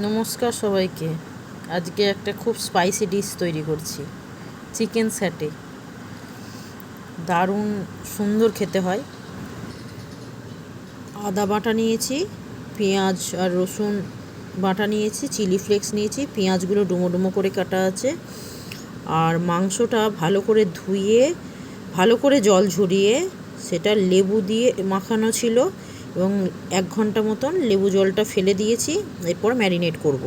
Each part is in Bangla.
নমস্কার সবাইকে। আজকে একটা খুব স্পাইসি ডিশ তৈরি করছি চিকেন স্যাটে দারুণ সুন্দর খেতে হয়। আদা বাটা নিয়েছি, পেঁয়াজ আর রসুন বাটা নিয়েছি চিলি ফ্লেক্স নিয়েছি, পেঁয়াজগুলো ডুমো ডুমো করে কাটা আছে। আর মাংসটা ভালো করে ধুয়ে, ভালো করে জল ঝরিয়ে, সেটা লেবু দিয়ে মাখানো ছিল। এবং এক ঘণ্টা মতন লেবু জলটা ফেলে দিয়েছি, এরপর ম্যারিনেট করব।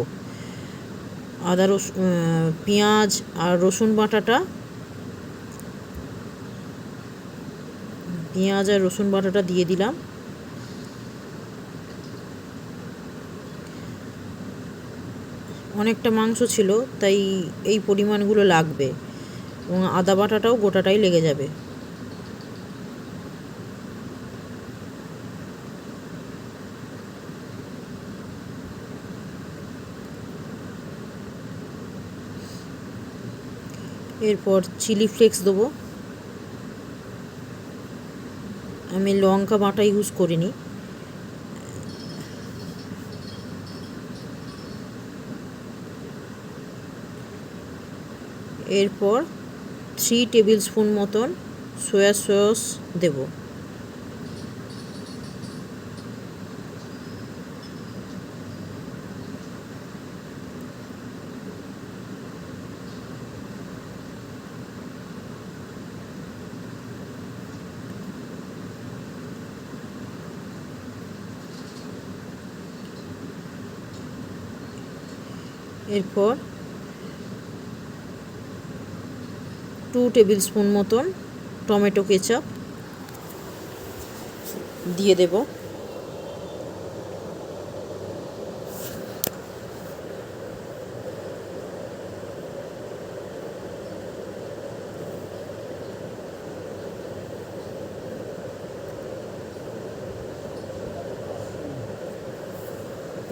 আদা রস পেঁয়াজ আর রসুন বাটাটা, পেঁয়াজ আর রসুন বাটাটা দিয়ে দিলাম। অনেকটা মাংস ছিল, তাই এই পরিমাণগুলো লাগবে এবং আদা বাটাটাও গোটাটাই লেগে যাবে। এরপর চিলি ফ্লেক্স দেবো। আমি লঙ্কা বাটা ইউজ করিনি। এরপর থ্রি টেবিল স্পুন মতন সয়া সস দেবো। এরপর টু টেবিল স্পুন মতন টমেটো কেচাপ দিয়ে দেব।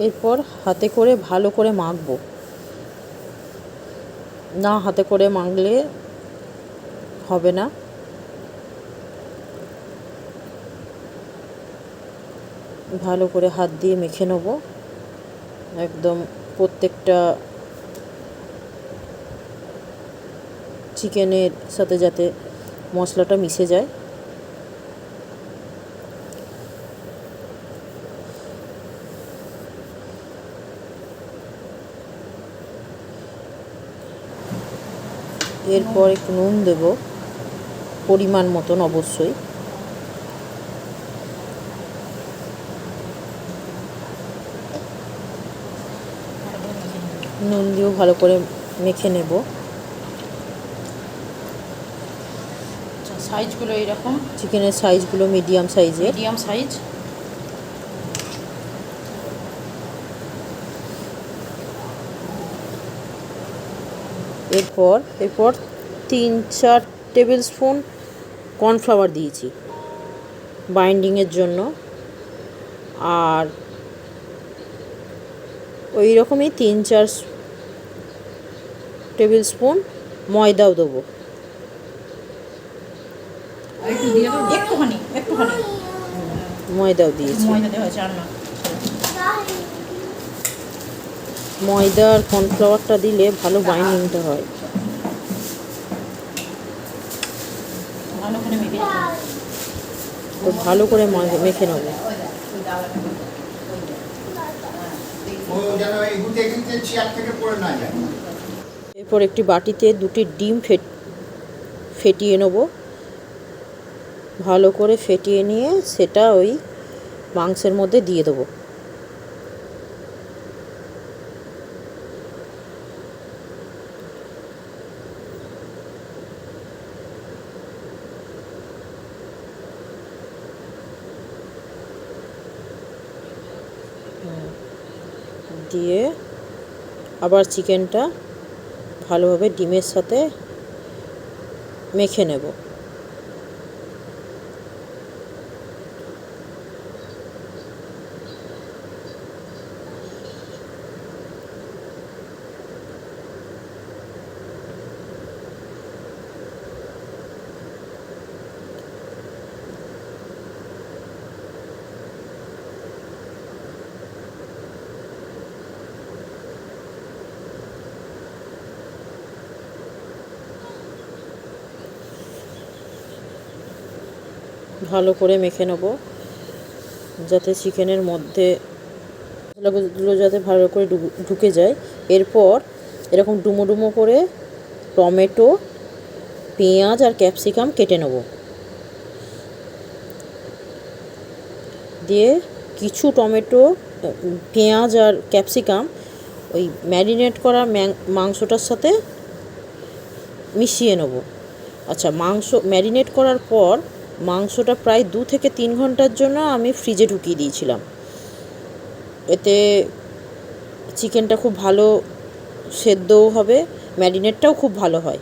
এরপর হাতে করে ভালো করে মাখবো। না হাতে করে মাখলে হবে না। ভালো করে হাত দিয়ে মেখে নেব। একদম প্রত্যেকটা চিকেনের সাথে যাতে মশলাটা মিশে যায়। এরপর একটু নুন দেব পরিমাণ মতন অবশ্যই। নুন দিয়েও ভালো করে মেখে নেব। সাইজগুলো এইরকম চিকেনের সাইজগুলো মিডিয়াম সাইজের মিডিয়াম সাইজ এরপর এরপর তিন চার টেবিল স্পুন কর্নফ্লাওয়ার দিয়েছি বাইন্ডিংয়ের জন্য। আর ওই রকমই তিন চার টেবিল স্পুন ময়দাও দেবো। ময়দাও দিয়েছি। ময়দা আর কর্নফ্লাওয়ারটা দিলে ভালো বাইন্ডিংটা হয় ভালো করে মেখে দিতে হবে। তো ভালো করে মেখে নেব। এরপর একটি বাটিতে দুটি ডিম ফেট ফেটিয়ে নেব। ভালো করে ফেটিয়ে নিয়ে সেটা ওই মাংসের মধ্যে দিয়ে দেবো। দিয়ে আবার চিকেনটা ভালোভাবে ডিমের সাথে মেখে নেব। ভালো করে মেখে নেব, যাতে চিকেনের মধ্যে মশলাগুলো যাতে ভালো করে ঢুকে যায়। এরপর এরকম ডুমো ডুমো করে টমেটো, পেঁয়াজ আর ক্যাপসিকাম কেটে নেব। দিয়ে কিছু টমেটো, পেঁয়াজ আর ক্যাপসিকাম ওই ম্যারিনেট করা মাংসটার সাথে মিশিয়ে নেব। আচ্ছা মাংস ম্যারিনেট করার পর মাংসটা প্রায় দু থেকে তিন ঘণ্টার জন্য আমি ফ্রিজে ঢুকিয়ে দিয়েছিলাম। এতে চিকেনটা খুব ভালো সেদ্ধও হবে, ম্যারিনেটটাও খুব ভালো হয়।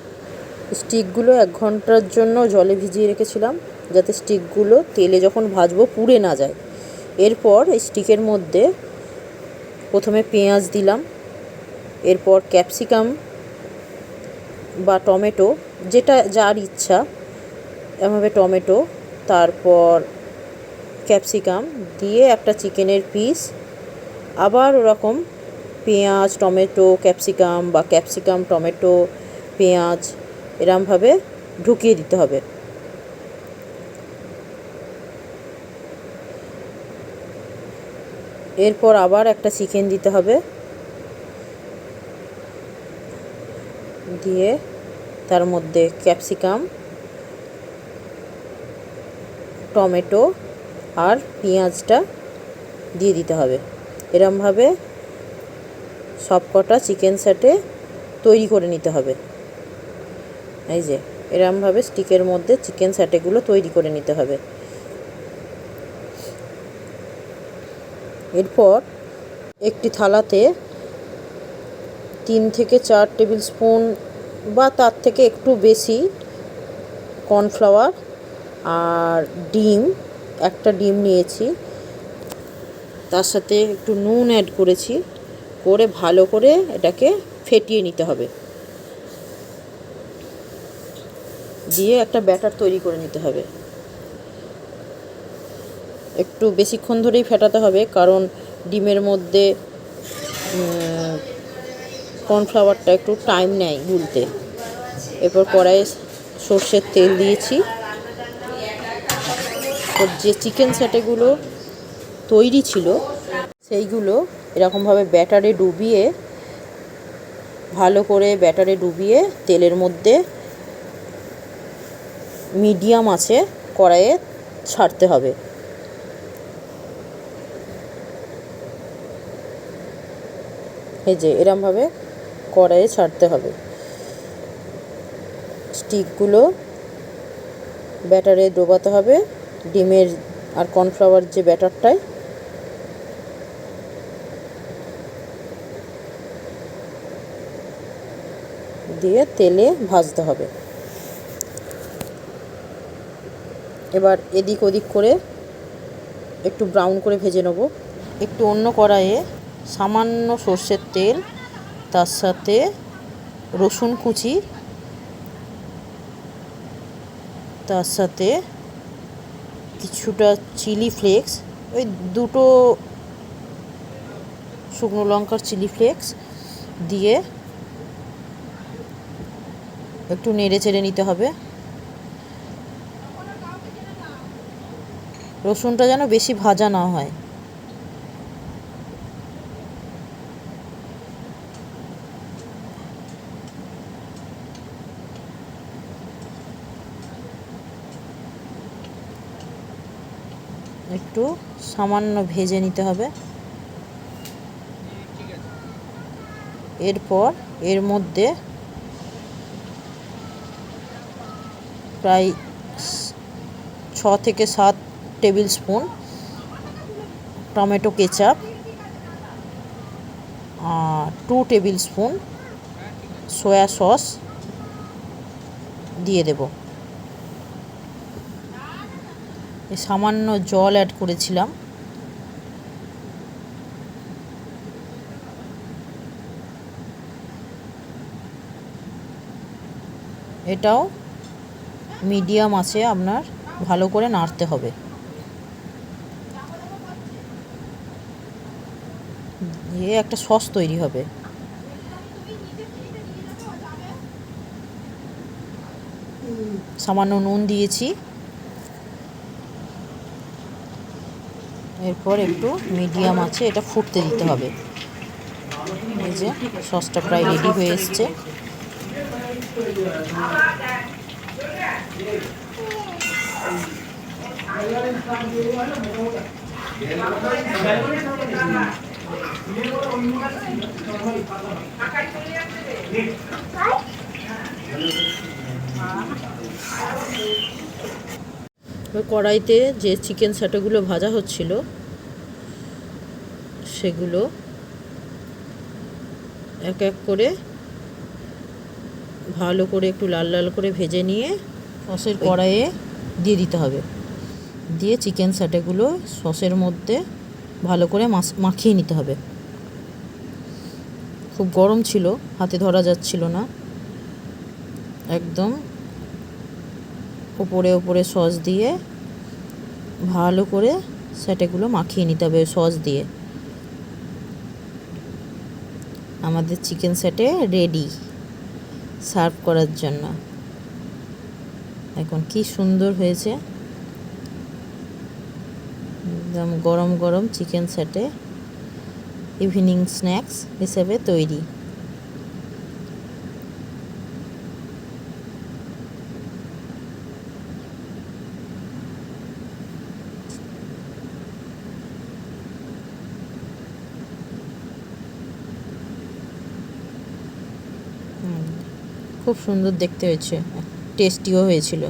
স্টিকগুলো এক ঘণ্টার জন্য জলে ভিজিয়ে রেখেছিলাম, যাতে স্টিকগুলো তেলে যখন ভাজবো পুড়ে না যায়। এরপর এই স্টিকের মধ্যে প্রথমে পেঁয়াজ দিলাম, এরপর ক্যাপসিকাম বা টমেটো, যেটা যার ইচ্ছা। এভাবে টমেটো, তারপর ক্যাপসিকাম দিয়ে একটা চিকেনের পিস। আবার ওরকম পেঁয়াজ, টমেটো, ক্যাপসিকাম বা ক্যাপসিকাম, টমেটো, পেঁয়াজ এরমভাবে ঢুকিয়ে দিতে হবে। এরপর আবার একটা চিকেন দিতে হবে। দিয়ে তার মধ্যে ক্যাপসিকাম টমেটো আর পেঁয়াজটা দিয়ে দিতে হবে। এরমভাবে সবকটা চিকেন সেটে তৈরি করে নিতে হবে। এই যে, এরমভাবে স্টিকের মধ্যে চিকেন স্যাটেগুলো তৈরি করে নিতে হবে। এরপর একটি থালাতে তিন থেকে চার টেবিল স্পুন বা তার থেকে একটু বেশি কর্নফ্লাওয়ার আর ডিম, একটা ডিম নিয়েছি। তার সাথে একটু নুন অ্যাড করেছি। করে ভালো করে এটাকে ফেটিয়ে নিতে হবে। দিয়ে একটা ব্যাটার তৈরি করে নিতে হবে। একটু বেশিক্ষণ ধরেই ফেটাতে হবে, কারণ ডিমের মধ্যে কর্নফ্লাওয়ারটা একটু টাইম নেয় গুলতে। এরপর কড়াইয়ে সর্ষের তেল দিয়েছি। ওর যে চিকেন স্যাটেগুলো তৈরি ছিল, সেইগুলো এরকমভাবে ব্যাটারে ডুবিয়ে, ভালো করে ব্যাটারে ডুবিয়ে তেলের মধ্যে মিডিয়াম আছে কড়াইয়ে ছাড়তে হবে। এই যে এরমভাবে কড়াইয়ে ছাড়তে হবে। স্টিকগুলো ব্যাটারে ডোবাতে হবে। ডিমের আর কর্নফ্লাওয়ার যে ব্যাটারটায়। দিয়ে তেলে ভাজতে হবে। এবার এদিক ওদিক করে একটু ব্রাউন করে ভেজে নেব। একটু অন্য কড়াইয়ে সামান্য সর্ষের তেল, তার সাথে রসুন কুচি, তার সাথে কিছুটা চিলি ফ্লেক্স, ওই দুটো শুকনো লঙ্কার চিলি ফ্লেক্স দিয়ে একটু নেড়ে চেড়ে নিতে হবে। রসুনটা যেন বেশি ভাজা না হয়। একটু সামান্য ভেজে নিতে হবে। এরপর এর মধ্যে প্রায় ছ থেকে সাত tablespoon tomato ketchup two tablespoon soy sauce দিয়ে দেব এই সামান্য জল অ্যাড করেছিলাম। এটাও মিডিয়াম আছে, আপনার ভালো করে নাড়তে হবে। দিয়ে একটা সস তৈরি হবে। সামান্য নুন দিয়েছি। এরপর একটু মিডিয়াম আছে, এটা ফুটতে দিতে হবে। এই যে, সসটা প্রায় রেডি হয়ে এসছে। এবার কড়াইতে যে চিকেন স্যাটোগুলো ভাজা হচ্ছিল সেগুলো এক এক করে ভালো করে একটু লাল লাল করে ভেজে নিয়ে সসের কড়াইয়ে দিয়ে দিতে হবে। দিয়ে চিকেন স্যাটেগুলো সসের মধ্যে ভালো করে মাখিয়ে নিতে হবে। খুব গরম ছিল হাতে ধরা যাচ্ছিল না। একদম ওপরে ওপরে সস দিয়ে ভালো করে স্যাটেগুলো মাখিয়ে নিতে হবে সস দিয়ে। আমাদের চিকেন স্যাটে রেডি সার্ভ করার জন্য। এখন কি সুন্দর হয়েছে। একদম গরম গরম চিকেন স্যাটে ইভিনিং স্ন্যাক্স হিসেবে তৈরি। খুব সুন্দর দেখতে হয়েছে টেস্টিও হয়েছিল।